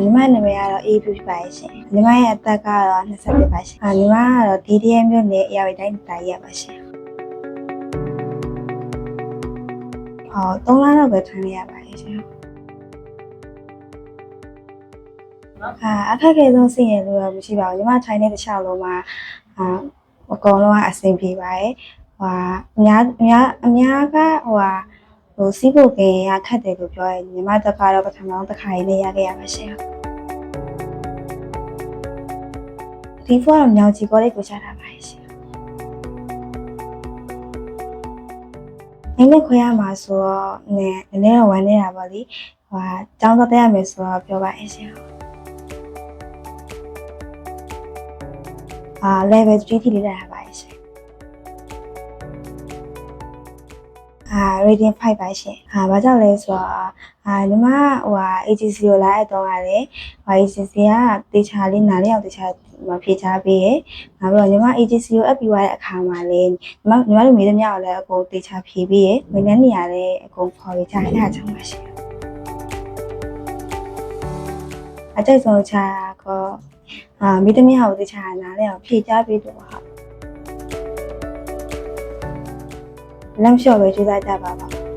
ညီမနာမည်ကတော့ A ဖြစ်ပါရဲ့ရှင်ညီမရဲ့အသက်ကတော့21ပါရှင်အာညီမကတော့ DDM မြို့နယ်အရာဝတီတိုင်းတိုင်းရပါရှင်ဟော3လတော့ပဲထိုင်နေရပါရဲ့ရှင်အာအခက်အခဲဆုံးစီးရင်လို့တော့မရှိပါဘူးညီမထိုင်တဲ့တစ်ခြားလုံးမှာအာအကောင်လုံးကအဆင်ပြေပါရဲ့ဟိုအများအများအများကဟိုဟာ ဟိုစီးဖို့ကင်ရခက်တယ်လို့ပြောရင်ညီမတက်ကတော့ပထမဆုံးတစ်ခါရေးနေရခဲ့ရပါရှင်ဒီဖောကတော့မြောင်ချီကောလေးကိုချထားပါရဲ့ရှင်။အိမ်နဲ့ခွဲရမှာဆိုတော့နည်းနည်းတော့ဝမ်းနေတာပါလေ။ဟိုတောင်းတော့တက်ရမယ်ဆိုတော့ပြောပါရဲ့ရှင်။အာ level 3ထိလေးတက်ရပါ အာ rating 5ပါရှင်။အာဘာကြောင့်လဲဆိုတော့အာညီမဟိုဟာ agency ကိုလာတဲ့တော့ကလည်းဟို agency ကတေချာလေးနားလေးအောင်တေချာမဖြေချပေးရဲ့။နောက်ပြီးတော့ညီမ agency ကိုအပ်ပြီးသွားတဲ့အခါမှာလည်းညီမညီမတို့မိသမျှကိုလည်းအကုန်တေချာဖြေပေးရဲ့။ဝန်ထမ်းနေရာလည်းအကုန်ခေါ်ရကြရကြချင်ပါရှင်။အကြိုက်ဆုံးချာကောအာမိသမျှကိုတေချာနားလေးအောင်ဖြေချပေးတော့ ဟာ။လမ်းလျှော့ပဲကြိုးစားကြပါပါ